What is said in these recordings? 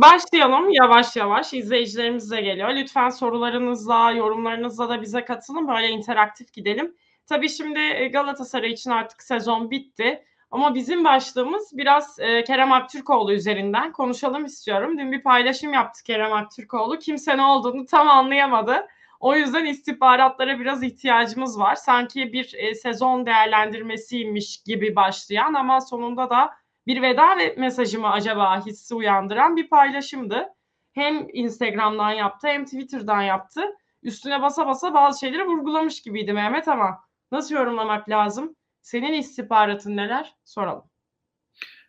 Başlayalım yavaş yavaş. İzleyicilerimiz de geliyor. Lütfen sorularınızla, yorumlarınızla da bize katılın. Böyle interaktif gidelim. Tabii şimdi e, Galatasaray için artık sezon bitti. Ama bizim başlığımız biraz e, Kerem Aktürkoğlu üzerinden konuşalım istiyorum. Dün bir paylaşım yaptı Kerem Aktürkoğlu. Kimse ne olduğunu tam anlayamadı. O yüzden istihbaratlara biraz ihtiyacımız var. Sanki bir e, sezon değerlendirmesiymiş gibi başlayan ama sonunda da bir veda ve mesajı mı acaba hissi uyandıran bir paylaşımdı. Hem Instagram'dan yaptı hem Twitter'dan yaptı. Üstüne basa basa bazı şeyleri vurgulamış gibiydi Mehmet ama nasıl yorumlamak lazım? Senin istihbaratın neler? Soralım.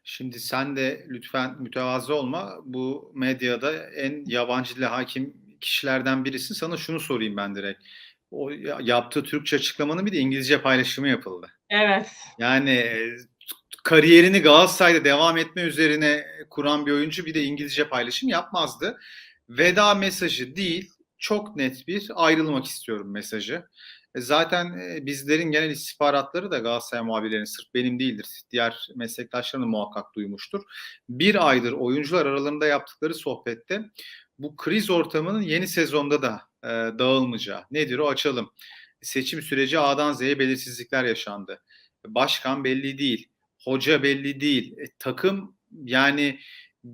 Şimdi sen de lütfen mütevazı olma. Bu medyada en yabancı dile hakim kişilerden birisin. Sana şunu sorayım ben direkt. O yaptığı Türkçe açıklamanın bir de İngilizce paylaşımı yapıldı. Evet. Yani kariyerini Galatasaray'da devam etme üzerine kuran bir oyuncu bir de İngilizce paylaşım yapmazdı. Veda mesajı değil, çok net bir ayrılmak istiyorum mesajı. E, zaten e, bizlerin genel istihbaratları da Galatasaray muhabirlerinin sırf benim değildir. Diğer meslektaşlarım muhakkak duymuştur. Bir aydır oyuncular aralarında yaptıkları sohbette bu kriz ortamının yeni sezonda da e, dağılmayacağı. Nedir o açalım. Seçim süreci A'dan Z'ye belirsizlikler yaşandı. Başkan belli değil. Hoca belli değil. E, takım yani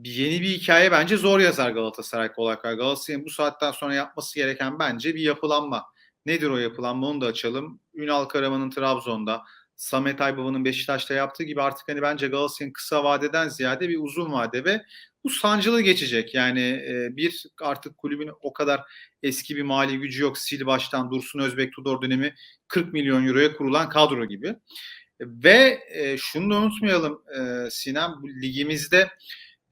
yeni bir hikaye bence zor yazar Galatasaray kolay. Galatasaray'ın bu saatten sonra yapması gereken bence bir yapılanma. Nedir o yapılanma onu da açalım. Ünal Karaman'ın Trabzon'da, Samet Aybaba'nın Beşiktaş'ta yaptığı gibi artık hani bence Galatasaray'ın kısa vadeden ziyade bir uzun vade ve bu sancılı geçecek. Yani e, bir artık kulübün o kadar eski bir mali gücü yok. Sil baştan Dursun Özbek Tudor dönemi 40 milyon euroya kurulan kadro gibi. Ve e, şunu da unutmayalım e, Sinem bu ligimizde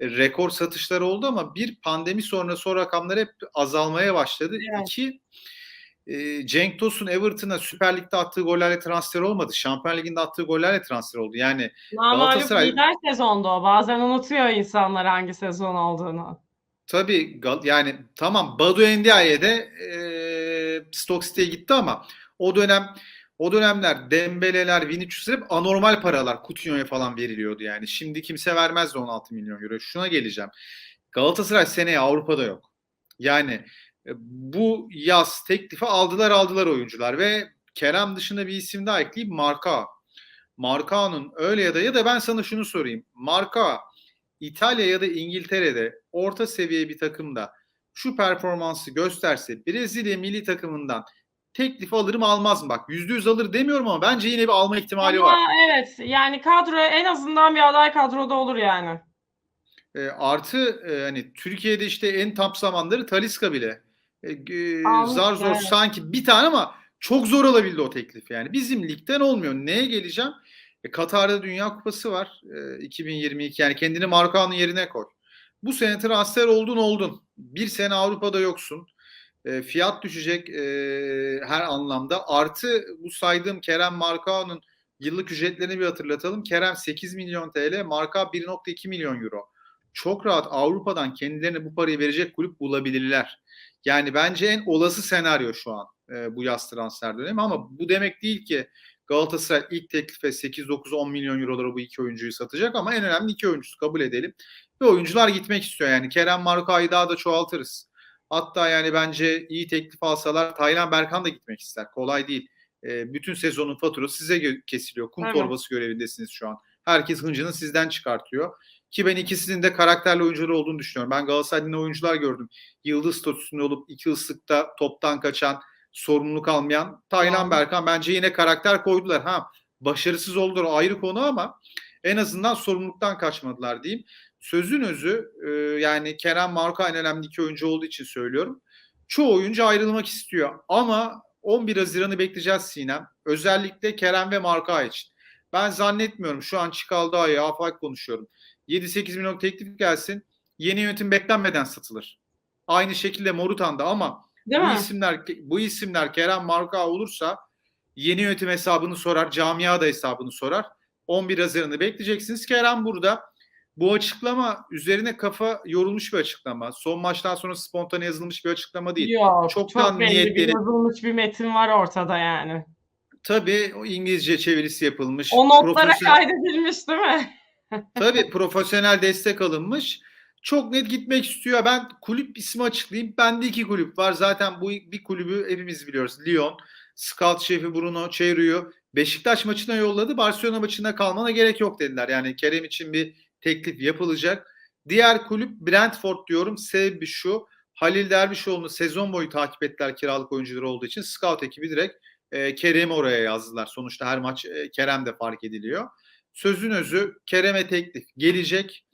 rekor satışlar oldu ama bir pandemi sonrası o rakamlar hep azalmaya başladı. Evet. İki e, Cenk Tosun Everton'a Süper Lig'de attığı gollerle transfer olmadı. Şampiyon Ligi'nde attığı gollerle transfer oldu. Yani Namalip Galatasaray- lider sezonda o. Bazen unutuyor insanlar hangi sezon olduğunu. Tabii yani tamam Badu Endiaye de e, Stoke City'ye gitti ama o dönem o dönemler Dembele'ler, Vinicius'lar hep anormal paralar Coutinho'ya falan veriliyordu yani. Şimdi kimse vermezdi 16 milyon euro. Şuna geleceğim. Galatasaray seneye Avrupa'da yok. Yani e, bu yaz teklifi aldılar aldılar oyuncular ve Kerem dışında bir isim daha ekleyeyim Marka. Markao'nun öyle ya da ya da ben sana şunu sorayım. Marka İtalya ya da İngiltere'de orta seviye bir takımda şu performansı gösterse Brezilya milli takımından teklif alır mı almaz mı? Bak yüzde yüz alır demiyorum ama bence yine bir alma ihtimali Ama var. evet yani kadro en azından bir aday kadroda olur yani. E, artı e, hani Türkiye'de işte en top zamanları Taliska bile. E, e, Almış, zar zor evet. sanki bir tane ama çok zor alabildi o teklif yani. Bizim ligden olmuyor. Neye geleceğim? E, Katar'da Dünya Kupası var. E, 2022 yani kendini Markao'nun yerine koy. Bu sene transfer oldun oldun. Bir sene Avrupa'da yoksun. E, fiyat düşecek e, her anlamda. Artı bu saydığım Kerem Markao'nun yıllık ücretlerini bir hatırlatalım. Kerem 8 milyon TL, Marka 1.2 milyon euro. Çok rahat Avrupa'dan kendilerine bu parayı verecek kulüp bulabilirler. Yani bence en olası senaryo şu an e, bu yaz transfer dönemi ama bu demek değil ki Galatasaray ilk teklife 8, 9, 10 milyon eurolara bu iki oyuncuyu satacak ama en önemli iki oyuncusu kabul edelim. Ve oyuncular gitmek istiyor yani. Kerem Marka'yı daha da çoğaltırız. Hatta yani bence iyi teklif alsalar Taylan Berkan da gitmek ister. Kolay değil. E, bütün sezonun faturası size kesiliyor. Kum Evet. torbası görevindesiniz şu an. Herkes hıncını sizden çıkartıyor. Ki ben ikisinin de karakterli oyuncular olduğunu düşünüyorum. Ben Galatasaray'da oyuncular gördüm. Yıldız statüsünde olup iki ıslıkta toptan kaçan, sorumluluk almayan Taylan. Berkan bence yine karakter koydular. Ha başarısız oldular ayrı konu ama en azından sorumluluktan kaçmadılar diyeyim. Sözün özü e, yani Kerem Marka en önemli iki oyuncu olduğu için söylüyorum. Çoğu oyuncu ayrılmak istiyor ama 11 Haziran'ı bekleyeceğiz Sinem. Özellikle Kerem ve Marka için. Ben zannetmiyorum şu an Çikaldağ'ya afak konuşuyorum. 7-8 milyon teklif gelsin. Yeni yönetim beklenmeden satılır. Aynı şekilde Morutan'da ama Değil bu mi? isimler bu isimler Kerem Marka olursa yeni yönetim hesabını sorar, camia da hesabını sorar. 11 Haziran'ı bekleyeceksiniz. Kerem burada. Bu açıklama üzerine kafa yorulmuş bir açıklama. Son maçtan sonra spontane yazılmış bir açıklama değil. Yok. Çoktan çok belli bir niyetleri- yazılmış bir metin var ortada yani. Tabii o İngilizce çevirisi yapılmış. O notlara Profesyonel- kaydedilmiş değil mi? Tabii profesyonel destek alınmış. çok net gitmek istiyor. Ben kulüp ismi açıklayayım. Bende iki kulüp var. Zaten bu bir kulübü hepimiz biliyoruz. Lyon, scout şefi Bruno Çeyru'yu Beşiktaş maçına yolladı. Barcelona maçına kalmana gerek yok dediler. Yani Kerem için bir teklif yapılacak. Diğer kulüp Brentford diyorum. Sebebi şu. Halil Dervişoğlu'nu sezon boyu takip ettiler kiralık oyuncuları olduğu için. Scout ekibi direkt e, Kerem'i oraya yazdılar. Sonuçta her maç e, Kerem de fark ediliyor. Sözün özü Kerem'e teklif gelecek.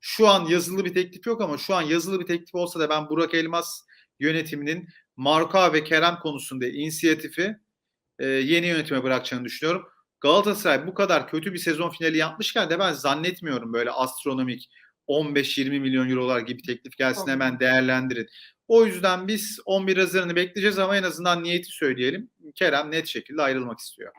Şu an yazılı bir teklif yok ama şu an yazılı bir teklif olsa da ben Burak Elmas yönetiminin Marka ve Kerem konusunda inisiyatifi e, yeni yönetime bırakacağını düşünüyorum. Galatasaray bu kadar kötü bir sezon finali yapmışken de ben zannetmiyorum böyle astronomik 15-20 milyon eurolar gibi teklif gelsin hemen değerlendirin. O yüzden biz 11 Haziran'ı bekleyeceğiz ama en azından niyeti söyleyelim. Kerem net şekilde ayrılmak istiyor.